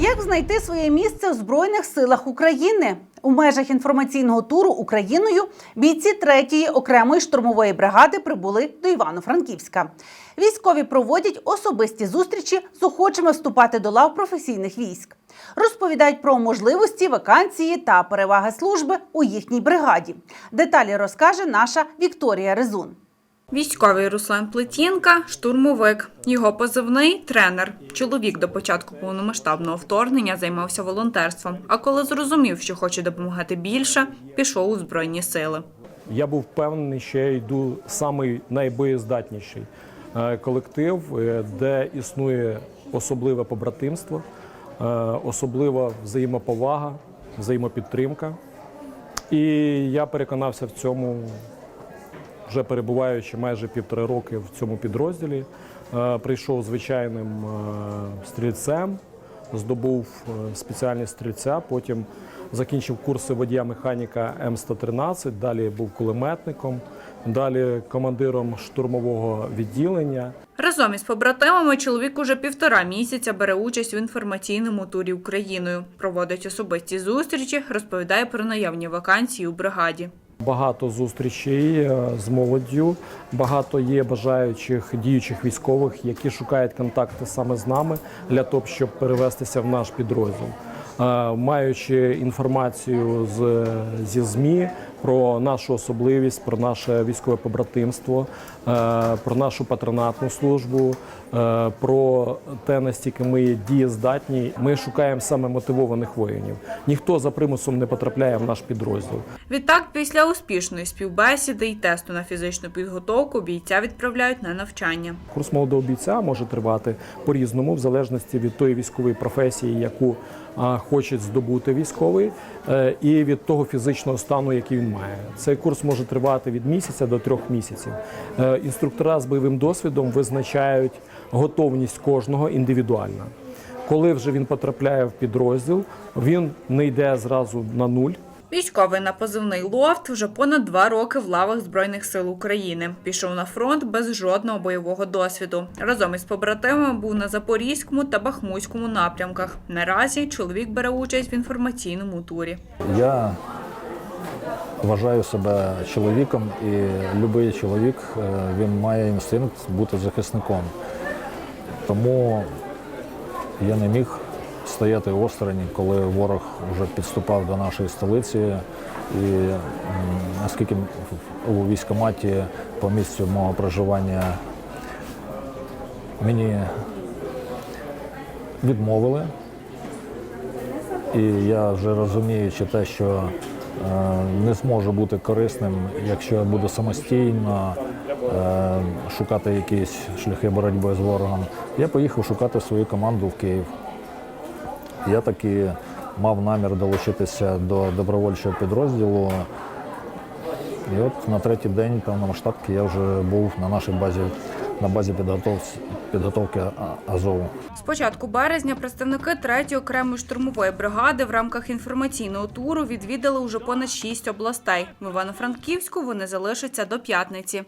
Як знайти своє місце в Збройних силах України? У межах інформаційного туру Україною бійці 3-ї окремої штурмової бригади прибули до Івано-Франківська. Військові проводять особисті зустрічі з охочими вступати до лав професійних військ. Розповідають про можливості, вакансії та переваги служби у їхній бригаді. Деталі розкаже наша Вікторія Резун. Військовий Руслан Плетінка – штурмовик. Його позивний – тренер. Чоловік до початку повномасштабного вторгнення займався волонтерством, а коли зрозумів, що хоче допомагати більше, пішов у Збройні сили. Я був впевнений, що я йду самий найбоєздатніший е, колектив, е, де існує особливе побратимство, е, особлива взаємоповага, взаємопідтримка. І я переконався в цьому, вже перебуваючи майже півтори роки в цьому підрозділі. Е, Прийшов звичайним е, стрільцем, здобув е, спеціальність стрільця, потім закінчив курси водія-механіка М113, далі був кулеметником, далі командиром штурмового відділення. Разом із побратимами чоловік уже півтора місяця бере участь в інформаційному турі Україною. Проводить особисті зустрічі, розповідає про наявні вакансії у бригаді. Багато зустрічей е, з молоддю, багато є бажаючих діючих військових, які шукають контакти саме з нами для того, щоб перевестися в наш підрозділ. Е, Маючи інформацію з, зі ЗМІ про нашу особливість, про наше військове побратимство, е, про нашу патронатну службу, е, про те, настільки ми є дієздатні, ми шукаємо саме мотивованих воїнів. Ніхто за примусом не потрапляє в наш підрозділ. Відтак, після успішної співбесіди і тесту на фізичну підготовку бійця відправляють на навчання. Курс молодого бійця може тривати по-різному, в залежності від тої військової професії, яку хоче здобути військовий, е, і від того фізичного стану, який він має. Цей курс може тривати від місяця до трьох місяців. Е, Інструктора з бойовим досвідом визначають готовність кожного індивідуально. Коли вже він потрапляє в підрозділ, він не йде зразу на нуль. Військовий на позивний лофт вже понад два роки в лавах Збройних сил України. Пішов на фронт без жодного бойового досвіду. Разом із побратимами був на Запорізькому та Бахмутському напрямках. Наразі чоловік бере участь в інформаційному турі. Я вважаю себе чоловіком, і будь-який чоловік е, він має інстинкт бути захисником. Тому я не міг стояти осторонь, коли ворог вже підступав до нашої столиці. І в- у військкоматі по місцю мого проживання мені відмовили, і я вже розуміючи те, що не зможу бути корисним, якщо я буду самостійно е, шукати якісь шляхи боротьби з ворогом, я поїхав шукати свою команду в Київ. Я таки мав намір долучитися до добровольчого підрозділу. І от на третій день повномасштабки я вже був на нашій базі, на базі підготовки Азову. З початку березня представники 3-ї окремої штурмової бригади в рамках інформаційного туру відвідали уже понад шість областей. В Івано-Франківську вони залишаться до п'ятниці.